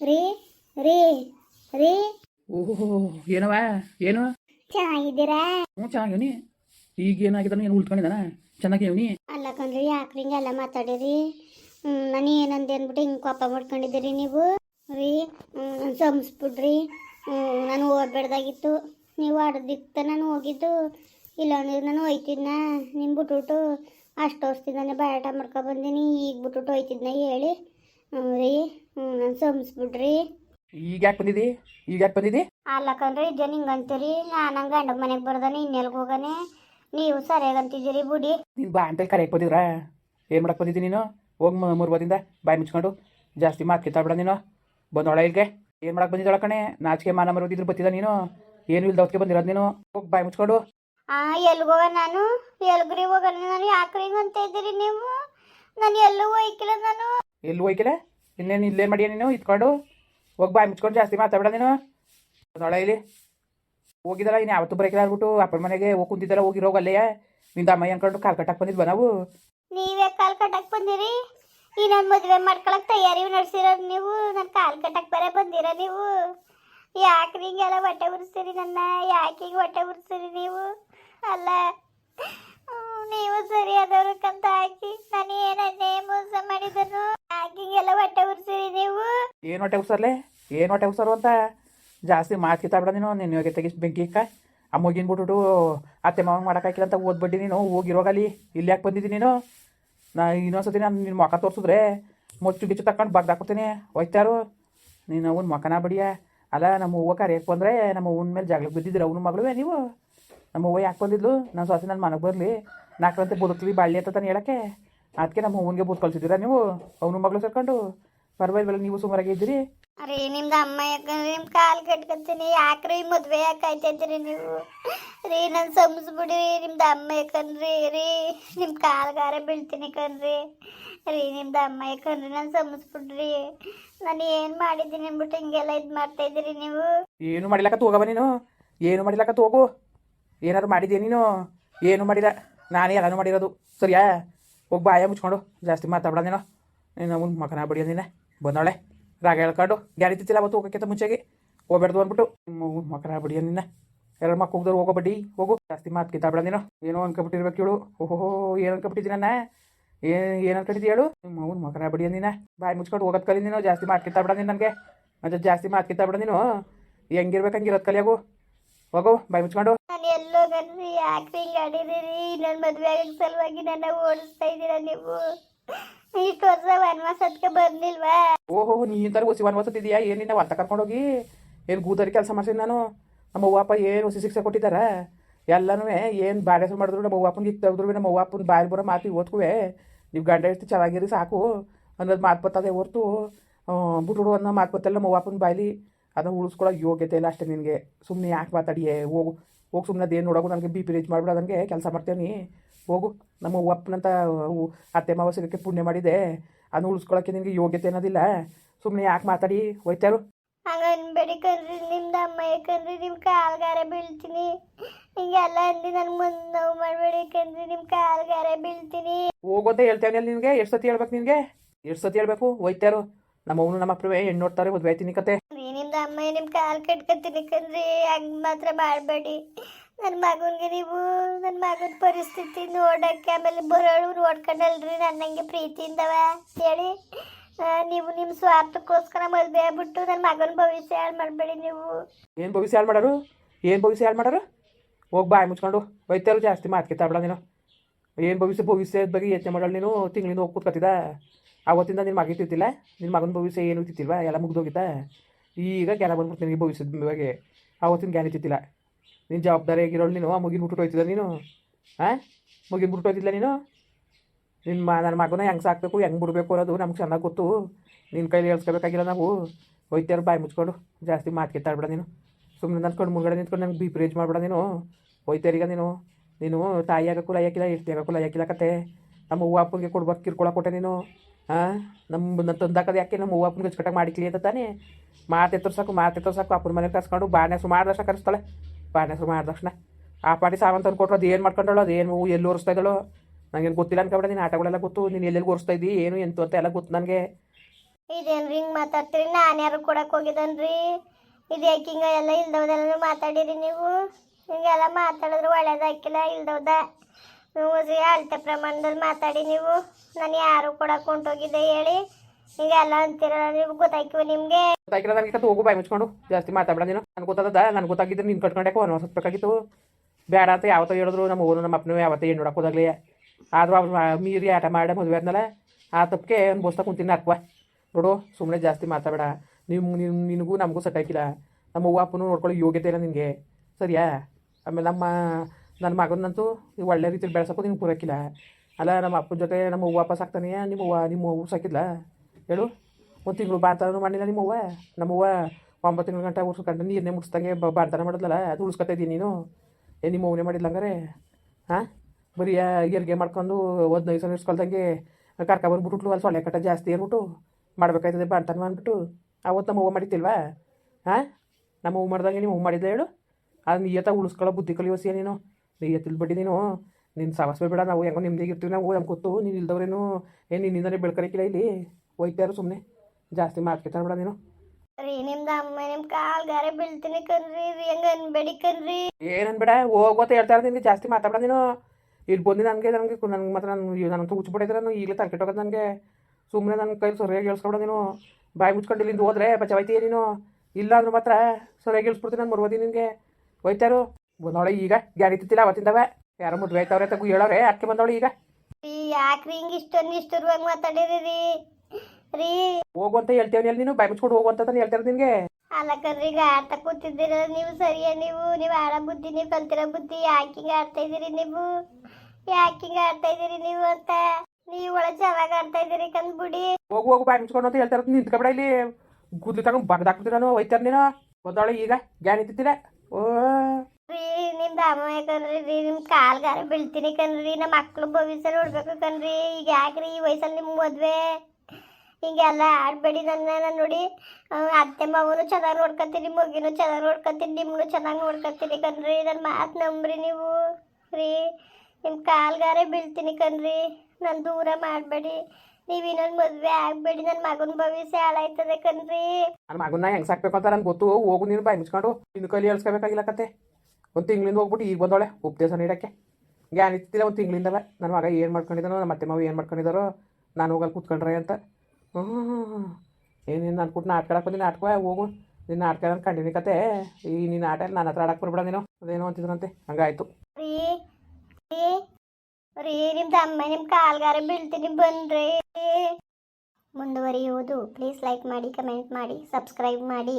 ರೀ ರೀ ರೇ. ಓಹೋ ಏನವ ಏನು? ಚೆನ್ನಾಗಿದ್ದೀರಾ? ಹ್ಞೂ ಚೆನ್ನಾಗಿವ್ನಿ. ಈಗ ಏನಾಗಿದ್ದಾನೆ ಏನು ಉಳ್ಕೊಂಡಿದ್ದಾನ? ಚೆನ್ನಾಗಿವ್ನಿ ಅಲ್ಲ ಕಣ್ರಿ ಯಾಕ್ರಿ ಹಿಂಗೆಲ್ಲ ಮಾತಾಡಿರಿ? ನಾನು ಏನಂದೆ ಅಂದ್ಬಿಟ್ಟು ಹಿಂಗೆ ಕೋಪ ಮಾಡ್ಕೊಂಡಿದ್ದೀರಿ ನೀವು? ರೀ ಸಂಸ್ಬಿಡ್ರಿ. ನಾನು ಓಡ್ಬೇಡ್ದಾಗಿತ್ತು. ನೀವು ಆಡೋದಿತ್ತ ನಾನು ಹೋಗಿದ್ದು. ಇಲ್ಲ ಅಂದ್ರೆ ನಾನು ಹೋಯ್ತಿದ್ನ? ನಿಮ್ಮ ಬಿಟ್ಬಿಟ್ಟು ಅಷ್ಟು ವರ್ಷದಿಂದಾನೆ ಬಾಯಾಟ ಮಾಡ್ಕೊಬಂದೀನಿ ಈಗ ಬಿಟ್ಬಿಟ್ಟು ಹೋಯ್ತಿದ್ನ ಹೇಳಿ? ರೀ ನಾನು ಸಂಸ್ಬಿಡ್ರಿ ಈಗ ಯಾಕೆ ಬಂದಿದಿ? ಈಗ ಯಾಕೆ ಬಂದಿದಿ? ಅಲ್ಲ ಕಣ್ರಿ ಜನಿಂಗ್ ಅಂತೀರಿ? ನಾನು ಗಂಡ ಮನೆಗೆ ಬರ್ದಾನೆ ಇನ್ನೆಲ್ಗೆ ಹೋಗನೆ? ನೀವು ಸರಿಯಾಗಿ ಅಂತಿದ್ದೀರಿ ಬಿಡಿ. ನೀನು ಬಾ ಅಂತ ಕರೆಯಕ್ಕೆ ಬಂದಿದ್ರ ಏನು ಮಾಡಕ್ಕೆ ಬಂದಿದ್ದಿ ನೀನು? ಹೋಗಿ ಮುರ್ಬೋದಿಂದ ಬಾಯಿ ಮುಚ್ಕೊಂಡು. ಜಾಸ್ತಿ ಮಾತು ಕಿತ್ತಾಬಿಡ ನೀನು. ಬಂದೋಳ ಇಲ್ಲಿಗೆ ಏನು ಮಾಡಕ್ಕೆ ಬಂದಿದ್ದೊಳ ಕಣೆ? ನಾಚಿಕೆ ಮಾನ ಮರೋದಿದ್ರು ಬತ್ತಿದ ನೀನು? ಏನು ಇಲ್ದವತ್ತಿಗೆ ಬಂದಿರೋದು ನೀನು? ಹೋಗಿ ಬಾಯಿ ಮುಚ್ಕೊಂಡು. ಆ ಎಲ್ಗೋಗ ನಾನು? ಎಲ್ಗ್ರಿ ಹೋಗ ನಾನು? ಯಾಕ್ರಿ ಅಂತ ಇದ್ದೀರಿ ನೀವು? ನಾನು ಎಲ್ಲೂ ಹೋಯ್ಕಿಲ್ಲ ನಾನು? ಎಲ್ಲಿ ಹೋಯ್ಕಿಲ್ಲ ಇನ್ನೇನು ಇಲ್ಲೇನು ಮಾಡಿಯ ನೀನು? ಇತ್ಕೊಂಡು ಹೋಗಿ ಬಾಯಿ ಮುಚ್ಕೊಂಡು ಜಾಸ್ತಿ ಮಾತಾಡ ನೀನು. ನೋಡ ಇಲ್ಲಿ. ಹೋಗಿದ್ದಲ್ಲ ಇನ್ನು ಯಾವತ್ತು ಬರೋಕಿಲ್ಲ ಅಂದ್ಬಿಟ್ಟು ಅಪ್ಪನ ಮನೆಗೆ ಹೋಗಿ ಕುಂತಿದ್ದಲ್ಲ ಹೋಗಿರೋಗ ಅಲ್ಲೇ. ನಿಂದ ಅಮ್ಮ ಅನ್ಕೊಂಡು ಕಾಲ್ ಕಟ್ಟಕ್ಕೆ ಬಂದಿದ್ವ ನಾವು? ನೀವೇ ಕಾಲ್ ಕಟ್ಟಕ್ಕೆ ಬಂದಿರಿ? ಈ ನನ್ನ ಮದುವೆ ಮಾಡ್ಕೊಳಕ್ ತಯಾರಿ ನಡೆಸಿರೋದು ನೀವು? ನನ್ನ ಕಾಲ್ ಕಟ್ಟಕ್ಕೆ ಬರೇ ಬಂದಿರ ನೀವು? ಯಾಕೆ ಹಿಂಗೆಲ್ಲ ಹೊಟ್ಟೆ ಉರಿಸ್ತೀರಿ ನನ್ನ? ಯಾಕೆ ಹಿಂಗೆ ಹೊಟ್ಟೆ ಉರಿಸ್ತೀರಿ ನೀವು? ಅಲ್ಲ ನೀವು ನೀವು ಸರಿಯಾದವ್ರಕ್ಕಂತ ಹಾಕಿ ನಾನು ಏನೇ ಮೋಸ ಮಾಡಿದನು? ಹೊಟ್ಟೆ ಉರ್ಸಿರಿ ನೀವು. ಏನು ಹೊಟ್ಟೆ ಉಸರ್ಲೆ ಏನು ಹೊಟ್ಟೆ ಉಸರು ಅಂತ? ಜಾಸ್ತಿ ಮಾತು ಕಿತ್ತಾಬಿಡ ನೀನು. ನಿನ್ನ ಹೋಗಿ ಇಕ್ಕ ಆ ಮುಗಿನ ಬಿಟ್ಬಿಟ್ಟು ಅತ್ತೆ ಮಾವ ಮಾಡೋಕ್ಕಾಗಿಲ್ಲ ಅಂತ ಓದ್ಬಿಟ್ಟು ನೀನು. ಹೋಗಿರೋಗಲಿ ಇಲ್ಲಿ ಯಾಕೆ ಬಂದಿದ್ದೀನಿ ನೀನು? ನಾ ಇನ್ನೊಂದ್ಸತಿ ನಾನು ನಿನ್ನ ಮುಖ ತೋರಿಸಿದ್ರೆ ಮೊಚ್ಚು ಗಿಚ್ಚು ತಕೊಂಡು ಬಗ್ದಾಕೊಡ್ತೀನಿ ಹೋಯ್ತಾರು. ನೀನು ಅವನ ಮುಖನ ಬಿಡಿಯ. ಅಲ್ಲ, ನಮ್ಮ ಹೂವು ಕರೆಯಕ್ಕೆ ಬಂದರೆ ನಮ್ಮ ಹೂವಿನ ಮೇಲೆ ಜಾಗಕ್ಕೆ ಬಿದ್ದಿದ್ದೀರ. ಅವನ ಮಗಳುವೆ ನೀವು? ನಮ್ಮ ಹೂವು ಯಾಕೆ ಬಂದಿದ್ಲು? ನಾನು ಸೊಸೆ ನನ್ನ ಮನೆಗೆ ಬರಲಿ. ನಾಲ್ಕರಂತೆ ಬದುಕ್ಲಿ ಬಾಳ್ಲಿ ಅಂತ ಹೇಳಕ್ಕೆ. ಅದಕ್ಕೆ ನಮ್ಮ ಅವನಿಗೆ ಬೂತ್ ಕಳ್ಸಿದ್ದೀರಾ ನೀವು? ಅವನು ಮಗಳು ಸೇರ್ಕೊಂಡು? ಪರವಾಗಿಲ್ಲ ನೀವು ಸುಮಾರಾಗಿ ಇದ್ದೀರಿ? ಅರೆ ನಿಮ್ದು ಅಮ್ಮ ಯಾಕಂದ್ರೆ ನಿಮ್ ಕಾಲ್ ಕಟ್ಕೊಂತೀನಿ. ಯಾಕ್ರಿ ಮದ್ವೆ ಯಾಕೈತೈತ್ರಿ ನೀವು? ರೀ ನನ್ ಸಂಸ್ಬಿಡಿ ನಿಮ್ದು ಅಮ್ಮ ಯಾಕಂದ್ರಿ ರೀ ನಿಮ್ ಕಾಲ್ಗಾರ ಬೀಳ್ತೀನಿ ಕಣ್ರಿ. ರೀ ನಿಮ್ದು ಅಮ್ಮ ಯಾಕಂದ್ರಿ ನಾನು ಸಂಸ್ಬಿಡ್ರಿ ನಾನು ಏನ್ ಮಾಡಿದ್ದೀನಿ ಅನ್ಬಿಟ್ಟು ಹಿಂಗೆಲ್ಲ ಇದ್ ಮಾಡ್ತಾ ಇದ್ದೀರಿ ನೀವು? ಏನು ಮಾಡಿಲ್ಲಕ ಹೋಗವ ನೀನು? ಏನು ಮಾಡಿಲ್ಲಕ ಹೋಗು. ಏನಾದ್ರು ಮಾಡಿದ್ಯಾ ನೀನು? ಏನು ಮಾಡಿಲ್ಲ? ನಾನೇ ಎಲ್ಲಾನು ಮಾಡಿರೋದು. ಸರಿಯಾ? ಹೋಗಿ ಬಾಯ ಮುಚ್ಕೊಂಡು, ಜಾಸ್ತಿ ಮಾತಾಡ ನೀನು. ಮುಂದೆ ಮಕನ ಬಡಿಯ ನೀನೆ. ಬಂದವಳೆ ರಾಗ ಹೇಳ್ಕೊಂಡು ಗ್ಯಾರಿ ತಿತ್ತಿಲ್ಲ ಅವತ್ತು ಹೋಗೋಕ್ಕಿಂತ ಮುಂಚೆಗೆ. ಹೋಗ್ಬೇಡ್ದು ಅಂದ್ಬಿಟ್ಟು ಮಕನ ಬಡಿಯ ನಿನ್ನ ಎರಡು ಮಕ್ಕ ಹೋಗ್ದವ್ರು ಹೋಗೋ ಬಡ್ಡಿ, ಹೋಗು. ಜಾಸ್ತಿ ಮಾತು ಕಿತ್ತಾಬಿಡ ನೀನು. ಏನೋ ಅನ್ಕೊಬಿಟ್ಟಿರ್ಬೇಕು ಹೇಳು ಓಹೋ ಏನು ಅನ್ಕೊಬಿಟ್ಟಿದ್ದೀನಿ ಏನು ಏನು ಅನ್ಕೊಂಡಿದ್ದೀ ಹೇಳು? ನಿಮ್ಮ ಅವ್ನ ಮಕನ ಬಡಿಯ ನೀನ. ಬಾಯಿ ಮುಚ್ಕೊಂಡು ಹೋಗೋದು ಕಲಿ ನೀನು. ಜಾಸ್ತಿ ಮಾತು ಕಿತ್ತಾಬಿಡ ನೀನು ನನಗೆ ಮತ್ತೆ ಜಾಸ್ತಿ ಮಾತು ಕಿತ್ತಾಬಿಡ ನೀನು. ಹೆಂಗಿರ್ಬೇಕು ಹಂಗಿರೋದು ಕಲಿಯೋಗು. ಹೋಗು, ಬಾಯಿ ಮುಚ್ಕೊಂಡು. ಎಲ್ಲೋ ಯಾಕ್ರಿ ಆಡಿದಿರಿ ನನ್ನ ಮದುವೆ ಆಗೋ ಸಲುವಾಗಿ ನನ್ನ ಓಡಿಸ್ತಾ ಇದ್ದೀರಾ ನೀವು? ಇಷ್ಟು ವರ್ಷ ವನವಾಸಕ್ಕೆ ಬರ್ಲಿಲ್ವಾ ಓಹೋ ನೀನ್ ತರ ಹೊಸಿ ಇದೆಯಾ? ಏನು ನಿನ್ನ ಕರ್ಕೊಂಡು ಕರ್ಕೊಂಡೋಗಿ? ಏನು ಗೂದರಿ ಕೆಲಸ ಮಾಡ್ಸಿದ್ ನಾನು? ನಮ್ಮ ಅವ್ವಪ್ಪ ಏನು ಹೊಸಿ ಶಿಕ್ಷೆ ಕೊಟ್ಟಿದ್ದಾರ? ಎಲ್ಲನೂ ಏನು ಬ್ಯಾಡೇಸ್ ಮಾಡಿದ್ರು ನಮ್ಮ ಅವ್ವಪ್ಪನಿಗೆ ಇತ್ತು ತೆಗೆದ್ರು ನಮ್ಮ ಅವ್ವಪ್ಪನ ಬಾಯಲ್ಲಿ ಬರೋ ಮಾತು ಓದ್ಕುವೆ ನೀವು ಗಂಡ ಎಷ್ಟು ಚೆನ್ನಾಗಿರಿ, ಸಾಕು. ಅನ್ನೋದು ಮಾತು ಬರ್ತದೆ ಹೊರ್ತು. ಬಿಟ್ಬಿಡು ಅನ್ನೋ ಮಾತು ಬರ್ತಲ್ಲ ನಮ್ಮ ಅವ್ವಪ್ಪನ ಬಾಯಲ್ಲಿ. ಅದನ್ನು ಉಳಿಸ್ಕೊಳ್ಳೋ ಯೋಗ್ಯತೆ ಇಲ್ಲ ಅಷ್ಟೇ ನಿನಗೆ. ಸುಮ್ಮನೆ ಯಾಕೆ ಮಾತಾಡಿಯೇ? ಹೋಗು. ಹೋಗಿ ಸುಮ್ಮನೆ ಅದೇನು ನೋಡೋಕು ನನಗೆ ಬಿ ಪಿ ರೇಜ್ ಮಾಡಿಬಿಡೋ ನನಗೆ ಕೆಲಸ ಮಾಡ್ತೇನೆ ಹೋಗು ನಮ್ಮ ಒಪ್ಪನಂತ ಉ- ಅತ್ತೆ ಮಾವ ಸಿಗೋಕ್ಕೆ ಪುಣ್ಯ ಮಾಡಿದೆ. ಅದನ್ನು ಉಳಿಸ್ಕೊಳ್ಳೋಕ್ಕೆ ನಿನಗೆ ಯೋಗ್ಯತೆ ಅನ್ನೋದಿಲ್ಲ. ಸುಮ್ಮನೆ ಯಾಕೆ ಮಾತಾಡಿ? ಹೋಯ್ತಾರು. ಹಂಗನ್ ಅನ್ಬೇಡಿ ಕಣ್ರಿ ನಿಮ್ದು ಅಮ್ಮ ಯಾಕಂದ್ರಿ ನಿಮ್ ಕಾಲ್ಗಾರ ಬೀಳ್ತೀನಿ. ಹಿಂಗೆಲ್ಲ ಅಂದಿ ನನ್ ಮುಂದ್ ನೋವು ಮಾಡ್ಬೇಡಿ ಕಣ್ರಿ ನಿಮ್ ಕಾಲ್ಗಾರ ಬೀಳ್ತೀನಿ. ಹೋಗೋಂತ ಹೇಳ್ತೇನೆ ನಿನಗೆ. ಎಷ್ಟು ಸತಿ ಹೇಳ್ಬೇಕು ನಿನಗೆ? ಎಷ್ಟು ಸತಿ ಹೇಳ್ಬೇಕು? ಹೋಯ್ತಾರು. ನಮ್ಮ ಅವನು ನಮ್ಮ ಅಪ್ಪ ಹೆಣ್ಣು ನೋಡ್ತಾರೆ ಮದುವೆ ಆಯ್ತೀನಿ ಕತೆ. ಅಮ್ಮ ನಿಮ್ ಕಾಲ್ ಕಟ್ಕೊತೀನಿ ಕಣ್ರಿ. ಹಂಗ್ ಮಾತ್ರ ಮಾಡಬೇಡಿ. ನನ್ನ ಮಗನಿಗೆ ನೀವು ನನ್ನ ಮಗನ ಪರಿಸ್ಥಿತಿ ನೋಡಕ್ಕೆ ಆಮೇಲೆ ಬರೋಳು ನೋಡ್ಕೊಂಡಲ್ರಿ ನನ್ನಂಗೆ ಪ್ರೀತಿಯಿಂದವ. ಹೇಳಿ ನೀವು ನಿಮ್ಮ ಸ್ವಾರ್ಥಕ್ಕೋಸ್ಕರ ಮದುವೆ ಆಗ್ಬಿಟ್ಟು ನನ್ನ ಮಗನ ಭವಿಷ್ಯ ಹಾಳು ಮಾಡಬೇಡಿ ನೀವು. ಏನು ಭವಿಷ್ಯ ಹಾಳು ಮಾಡೋರು? ಏನು ಭವಿಷ್ಯ ಹಾಳು ಮಾಡೋರು? ಹೋಗಿ ಬಾಯಿ ಮುಚ್ಕೊಂಡು ಹೋಯ್ತಾರು ಜಾಸ್ತಿ ಮಾತು ಕಿತ್ತಾಬಿಡ ನೀನು. ಏನು ಭವಿಷ್ಯ, ಭವಿಷ್ಯದ ಬಗ್ಗೆ ಯೋಚನೆ ಮಾಡೋಳು ನೀನು? ತಿಂಗಳಿಂದ ಹೋಗಿ ಕೂತ್ಕೊತಿದ್ದ ಆವತ್ತಿಂದ ನಿನ್ನ ಮಗ ತಿತ್ತಿಲ್ಲ ನಿನ್ನ ಮಗನ ಭವಿಷ್ಯ ಏನು ತಿತ್ತಿಲ್ವಾ ಎಲ್ಲ ಮುಗ್ದೋಗಿತ್ತಾ? ಈಗ ಜ್ಞಾನ ಬಂದ್ಬಿಡ್ತೀನಿ ನಿನಗೆ ಭವಿಷ್ಯದ ಬಗ್ಗೆ. ಆವತ್ತಿನ ಜ್ಞಾನ ಇತ್ತಿಲ್ಲ ನಿನ್ನ ಜವಾಬ್ದಾರಿ ಆಗಿರೋಳು ನೀನು. ಮುಗಿನ ಬಿಟ್ಟು ಹೋಯ್ತಿದ್ದ ನೀನು? ಹಾಂ ಮುಗಿನ ಬಿಟ್ಟು ಹೋಯ್ತಿದ್ಲ ನೀನು? ನಿನ್ನ ಮಾ ನನ್ನ ಮಗನ ಹೆಂಗೆ ಸಾಕಬೇಕು, ಹೆಂಗೆ ಬಿಡಬೇಕು ಅನ್ನೋದು ನಮ್ಗೆ ಚೆನ್ನಾಗಿ ಗೊತ್ತು. ನಿನ್ನ ಕೈಲಿ ಹೇಳ್ಸ್ಕೋಬೇಕಾಗಿಲ್ಲ ನಾವು. ಹೋಯ್ತಾರ ಬಾಯಿ ಮುಚ್ಕೊಂಡು. ಜಾಸ್ತಿ ಮಾತು ಕೆತ್ತಾಡ್ಬೇಡ ನೀನು. ಸುಮ್ಮನೆ ನನ್ನ ಕಣ್ಣು ಮುಳುಗಡೆ ನಿಂತ್ಕೊಂಡು ನಂಗೆ ಬಿ ಪ್ರೇಜ್ ಮಾಡ್ಬೇಡ ನೀನು. ಹೋಯ್ತಾರೀಗ ನೀನು. ನೀನು ತಾಯಿ ಆಗಕ್ಕೂ ಯಾಕಿಲ್ಲ ಎಷ್ಟು ಆಗಕ್ಕೂ ಯಾಕಿಲ್ಲ ಕತೆ. ನಮ್ಮ ಅವ್ವ ಅಪ್ಪನಿಗೆ ಕೊಡ್ಬೇಕು ಕಿರ್ಕೊಳಕ್ಕೆ ಕೊಟ್ಟೆ ನೀನು. ಹಾಂ? ನಮ್ಮ ತಂದಾಕದ ಯಾಕೆ ನಮ್ಮ ಅವ್ವ ಅಪ್ಪನ ಅಚ್ಚುಕಟ್ಟಾಗಿ ಮಾಡಿಕ್ಲಿ ಅಂತ ತಾನೇ? ಮಾತೆ ಸಾಕು ಮಾತೆ ಸಾಕು ಅಪ್ಪನ ಮನೆ ಕರ್ಸ್ಕೊಂಡು ಬಾಣೆ ಹೆಸರು ಮಾಡಿದಷ್ಟ ಕರೆಸ್ತಾಳೆ. ಬಾಣೆ ಹೆಸರು ಮಾಡಿದ ತಕ್ಷಣ ಆ ಪಾಟಿ ಸಾಮಾನು ತಂದು ಕೊಟ್ಟರು ಅದು ಏನು ಮಾಡ್ಕೊಂಡಳು, ಅದು ಏನು ಎಲ್ಲಿ ಓರಿಸ್ತಾ ಇದ್ದಳು? ನನಗೇನು ಗೊತ್ತಿಲ್ಲ ಅನ್ಕೊಬೇಡ, ನೀನು ಆಟಗಳೆಲ್ಲ ಗೊತ್ತು, ನೀನು ಎಲ್ಲೆಲ್ಲಿ ಓರಿಸ್ತಾ ಇದ್ದೀ, ಏನು, ಎಂತು ಅಂತ ಎಲ್ಲ ಗೊತ್ತು ನನಗೆ. ಇದೇನು ಹಿಂಗೆ ಮಾತಾಡ್ತೀರಿ? ನಾನು ಯಾರು ಕೊಡಕ್ಕೆ ಹೋಗಿದನ್ರಿ ಇದು ಯಾಕೆ ಹಿಂಗೆ ಎಲ್ಲ ಇಲ್ದವ್ದೆಲ್ಲ ಮಾತಾಡಿರಿ ನೀವು? ಹಿಂಗೆಲ್ಲ ಮಾತಾಡಿದ್ರೆ ಒಳ್ಳೇದಾಕಿಲ್ಲ ಇಲ್ದವ್ದ. ರೀ ಅಳತೆ ಪ್ರಮಾಣದಲ್ಲಿ ಮಾತಾಡಿ ನೀವು. ನಾನು ಯಾರು ಕೊಡಕ್ಕೆ ಹೊಂಟೋಗಿದ್ದೆ ಹೇಳಿ. ಹೀಗೆಲ್ಲ ಅಂತೀರಲ್ಲ, ನೀವು ಗೊತ್ತಾಯ್ಕಿವ ನಿಮಗೆ? ಗೊತ್ತಾಗಿಲ್ಲ ನನಗೆ ಹೋಗು, ಬಾಯಿ ಮುಚ್ಕೊಂಡು. ಜಾಸ್ತಿ ಮಾತಾಡ ನೀನು. ನನ್ಗೆ ಗೊತ್ತದ ನನ್ಗೆ ಗೊತ್ತಾಗಿದ್ರೆ ನೀನು ಕಟ್ಕೊಂಡೆ ಒನ್ ಬೇಕಾಗಿತ್ತು. ಬೇಡ ಅಂತ ಯಾವತ್ತೋ ಹೇಳಿದ್ರು, ನಮ್ಮ ಊರು, ನಮ್ಮ ಅಪ್ಪನೂ ಯಾವತ್ತೋ ಏನು ನೋಡಕ್ಕೆ ಹೋದಾಗಲಿ. ಆದರೂ ಅವ್ರು ಮೀರಿ ಆಟ ಮಾಡಿ ಮದುವೆ ಆದ್ಮೇಲೆ ಆ ತಪ್ಪಿಗೆ ಬೋಸ್ತ ಕುಂತೀನಿ ಅಕ್ವ ನೋಡು ಸುಮ್ಮನೆ ಜಾಸ್ತಿ ಮಾತಾಡಬೇಡ. ನಿಮ್ಮ ನಿಮ್ಮ ನಿನಗೂ ನಮಗೂ ಸೆಟ್ ನಮ್ಮ ಅವ್ವ, ಅಪ್ಪನೂ ನೋಡ್ಕೊಳ್ಳೋ ಯೋಗ್ಯತೆ ಇಲ್ಲ ನಿನಗೆ. ಸರಿಯಾ? ಆಮೇಲೆ ನಮ್ಮ ನನ್ನ ಮಗನಂತೂ ನೀವು ಒಳ್ಳೆ ರೀತಿಲಿ ಬೆಳೆಸೋಕ್ಕೂ ನಿಮ್ಗೆ ಪೂರಕ್ಕಿಲ್ಲ ಅಲ್ಲ, ನಮ್ಮ ಅಪ್ಪನ ಜೊತೆ ನಮ್ಮ ವಾಪಸ್ ಆಗ್ತಾನೆ, ನಿಮ್ಮ ಅವ್ವ ನಿಮ್ಮ ಅವ್ವ ಸಾಕಿದ್ಲ ಹೇಳು. ಒಂದು ತಿಂಗಳು ಬಾರ್ತಾನು ಮಾಡಿಲ್ಲ ನಿಮ್ಮ ಅವ್ವ? ನಮ್ಮವ್ವ ಒಂಬತ್ತು ತಿಂಗಳು ಗಂಟೆ ಉಳ್ಸ್ಕೊಂಡೆ ನೀರನ್ನೇ ಮುಟ್ಸ್ದಂಗೆ ಬ ಮಾಡಿದ್ಲಲ್ಲ ಮಾಡೋದಲ್ಲ ಅದು ಉಳಿಸ್ಕೊತಾ ಇದ್ದೀನಿ ನೀನು? ಏ, ನಿಮ್ಮ ಅವನೇ ಮಾಡಿಲ್ಲ ಹಂಗಾರೆ? ಹಾಂ? ಬರೀ ಹೆರಿಗೆ ಮಾಡ್ಕೊಂಡು ಹದಿನೈದು ಇಸ್ಕೊಳ್ದಂಗೆ ಕರ್ಕ ಬಂದುಬಿಟ್ಟು ಅಲ್ಲಿ ಸೊಳ್ಳೆ ಕಟ್ಟ ಜಾಸ್ತಿ ಅಂದ್ಬಿಟ್ಟು ಮಾಡ್ಬೇಕಾಯ್ತದೆ ಬಾರ್ತಾನ ಅಂದ್ಬಿಟ್ಟು. ಅವತ್ತು ನಮ್ಮ ಅವ್ವ ಹಾಂ? ನಮ್ಮ ಅವ್ವ ಮಾಡ್ದಂಗೆ ನಿಮ್ಮ ಅವ್ವ ಮಾಡಿದ್ದೆ ಹೇಳು? ಅದು ನಿಯತ್ತ ಉಳಿಸ್ಕೊಳ್ಳೋ ಬುದ್ಧಿ ಕಲಿಯೋಸಿಯ ನೀನು. ನಿಯತ್ತಿಲ್ ಬಡ್ಡಿ ನೀನು? ನಿನ್ನ ಸಾವಸ್ಬೇ ಬೇಡ ನಾವು ಹೆಂಗೋ ನಿಮ್ದಿಗೆ ಇರ್ತೀವಿ ನಾವು ನಮ್ಗೆ ಗೊತ್ತು? ನೀನು ಇಲ್ದವ್ರೇನು ಏನು ನಿನ್ನಿಂದನೇ ಬೆಳ್ಕರಿಕಿಲ್ಲ ಇಲ್ಲಿ? ಹೋಯ್ತಾರು ಸುಮ್ಮನೆ ಜಾಸ್ತಿ ಮಾರ್ಕೆಟ್ ಬೇಡ ನೀನು. ರೀ ನಿಮ್ದು ಅಮ್ಮ ನಿಮ್ಮ ಕಾಲ್ಗಾರೆ ಬೀಳ್ತೀನಿ ಕನ್ರಿ ರೀ ಹಂಗೆ ಅನ್ಬೇಡಿ ಕನ್ರಿ ಏನನ್ಬೇಡ ಹೋಗೋತ ಹೇಳ್ತಾ ನಿನಗೆ ಜಾಸ್ತಿ ಮಾತಾಡ ನೀನು. ಇಲ್ಲಿ ಬಂದು ನನಗೆ ನನಗೆ ನನಗೆ ಮಾತ್ರ ನಾನು ನನಗೆ ಹುಚ್ಚಿಬಿಟ್ಟಿದ್ರೆ ನಾನು ಈಗಲೇ ತರ್ಕೆಟ್ ಹೋಗೋದು ನನಗೆ. ಸುಮ್ಮನೆ ನನ್ನ ಕೈಲಿ ಸರಿಯಾಗಿ ಹೇಳ್ಸ್ಕೊಬಿಡ ನೀನು. ಬಾಯಿ ಮುಚ್ಕೊಂಡು ಇಲ್ಲಿಂದ ಹೋದ್ರೆ ಬಚಾವೈತೀಯ ನೀನು? ಇಲ್ಲ ಅಂದ್ರೆ ಮಾತ್ರ ಸರಿಯಾಗಿ ಹೇಳ್ಸ್ಬಿಡ್ತೀನಿ ನಾನು ಮರ್ಬೋದಿ ನಿನಗೆ. ಹೋಯ್ತಾರು ಬಂದವಳೆ ಈಗ. ಗ್ಯಾರಿ ತಿತ್ತಿಲ್ಲ ಅವತ್ತಿಂದವ ಯಾರೋ ಮದುವೆ ಆಯ್ತವ್ರೆ ತಗು ಹೇಳೋರೆ ಅದಕ್ಕೆ ಬಂದವಳು ಈಗ. ರೀ ಯಾಕ್ರಿ ಹಿಂಗ ಇಷ್ಟೊಂದು ಇಷ್ಟುರ್ವಾಗಿ ಮಾತಾಡಿರಿ ರೀ? ರೀ. ಹೋಗು ಅಂತ ಹೇಳ್ತೇವೆ ನೀನು ಬಾಯ್ ಮುಚ್ಕೊಂಡು ಹೋಗು ಅಂತ ಹೇಳ್ತಾರೆ ನಿನಗೆ. ಅಲ್ಲ ಕನ್ರಿ ಈಗ ಆಡ್ತಾ ಕೂತಿದ್ದೀರ ನೀವು ಸರಿಯಾ ನೀವು? ನೀವು ಆಡ ಬುದ್ಧಿ ನೀವು ಕಲ್ತಿರೋ ಬುದ್ಧಿ ಯಾಕೆ ಹಿಂಗೆ ಆಡ್ತಾ ಇದ್ದೀರಿ ನೀವು? ಯಾಕೆ ಹಿಂಗೆ ಆಡ್ತಾ ಇದ್ದೀರಿ ನೀವು ಅಂತ? ನೀವು ಒಳಗೆ ಚೆನ್ನಾಗಿ ಆಡ್ತಾ ಇದ್ದೀರಿ ಕಂದ್ಬಿಡಿ ಹೋಗು ಹೋಗು ಬಾಯ್ ಮುಚ್ಕೊಂಡು ಅಂತ ಹೇಳ್ತಾರೆ ನಿಂತ್ಕೊಬೇಡ ಇಲ್ಲಿ. ಗುದ್ಲಿ ತಗೊಂಡು ಬಗ್ದಾಕ್ಬಿಡ್ತೀನಿ ನಾನು ಹೋಯ್ತಾರೆ ನೀನು. ಬಂದವಳೆ ಈಗ. ಗ್ಯಾನಿ ತಿತ್ತಿಲ್ಲ ಓ. ರೀ ನಿಮ್ದು ಅಮ್ಮ ಕನ್ರಿ ರೀ ನಿಮ್ಮ ಕಾಲ್ಗಾರ ಬೀಳ್ತೀನಿ ಕನ್ರಿ ನಮ್ಮ ಮಕ್ಳು ಭವಿಷ್ಯ ನೋಡ್ಬೇಕು ಕನ್ರಿ ಈಗ ಯಾಕ್ರಿ ಈ ವಯಸ್ಸಲ್ಲಿ ನಿಮ್ಮ ಮದುವೆ? ಹಿಂಗೆಲ್ಲ ಆಡಬೇಡಿ ನನ್ನ ನಾನು ನೋಡಿ ಅತ್ತೆ ಮಾವನು ಚೆನ್ನಾಗಿ ನೋಡ್ಕೊತೀನಿ ಮಗಿನೂ ಚೆನ್ನಾಗಿ ನೋಡ್ಕೊತೀನಿ ನಿಮ್ಮನ್ನು ಚೆನ್ನಾಗಿ ನೋಡ್ಕೊತೀನಿ ಕನ್ರಿ ನನ್ನ ಮಾತು ನಂಬ್ರಿ ನೀವು ರೀ. ನಿಮ್ಮ ಕಾಲ್ಗಾರೆ ಬೀಳ್ತೀನಿ ಕನ್ರಿ ನಾನು ದೂರ ಮಾಡಬೇಡಿ. ನೀವು ಇನ್ನೊಂದು ಮದುವೆ ಆಗಬೇಡಿ ನನ್ನ ಮಗನ ಭವಿಷ್ಯ ಹಾಳಾಯ್ತದೆ ಕನ್ರಿ ನನ್ನ ಮಗನ ಹೆಂಗೆ ಸಾಕ್ಬೇಕು ಅಂತ ಗೊತ್ತು. ಹೋಗು, ನೀನು ಬಾಯಿ ಮುಚ್ಕೊಂಡು. ನಿನ್ನ ಕಲಿ ಹೇಳ್ಸ್ಕೋಬೇಕಾಗಿಲ್ಲ ಕತೆ. ಒಂದು ತಿಂಗಳಿಂದ ಹೋಗ್ಬಿಟ್ಟು ಈಗ ಬಂದವಳೆ, ಉಪದೇಶ ನೀಡೋಕ್ಕೆ. ಗ್ಯಾನ್ ಇತ್ತಿಲ್ಲ ಒಂದು ತಿಂಗಳಿಂದಲ್ಲ, ನನ್ನ ಮಗ ಏನು ಮಾಡ್ಕೊಂಡಿದ್ದಾನೋ ನಮ್ಮ ಮತ್ತೆ ಮಾವ ಏನು ಮಾಡ್ಕೊಂಡಿದ್ದಾರೋ ನಾನು ಹೋಗಲ್ಲಿ ಕೂತ್ಕೊಂಡ್ರೆ ಅಂತ. ಹ್ಞೂ ಏನೇನು ಅನ್ಕೊಟ್ಟು ನಾಟಕ ಆಡಕ್ಕೆ ಬಂದು, ನಾಟಕ ಹೋಗು ನಿನ್ನ ನಾಟಕ ಕಂಡಿನಿ ಕತೆ. ಈ ನಿನ್ನ ಆಟ ನನ್ನ ಹತ್ರ ಆಡಕ್ಕೆ ಬರ್ಬೇಡ ನೀನು. ಅದೇನೋ ಅಂತಿದ್ರಂತೆ. ಹಂಗಾಯ್ತು. ರೀ ನಿಮ್ದು ಅಮ್ಮ ನಿಮ್ಮ ಕಾಲ್ಗಾರ ಬೀಳ್ತೀನಿ ಬನ್ರಿ. ಮುಂದುವರಿಯುವುದು. ಪ್ಲೀಸ್ ಲೈಕ್ ಮಾಡಿ ಕಮೆಂಟ್ ಮಾಡಿ ಸಬ್ಸ್ಕ್ರೈಬ್ ಮಾಡಿ.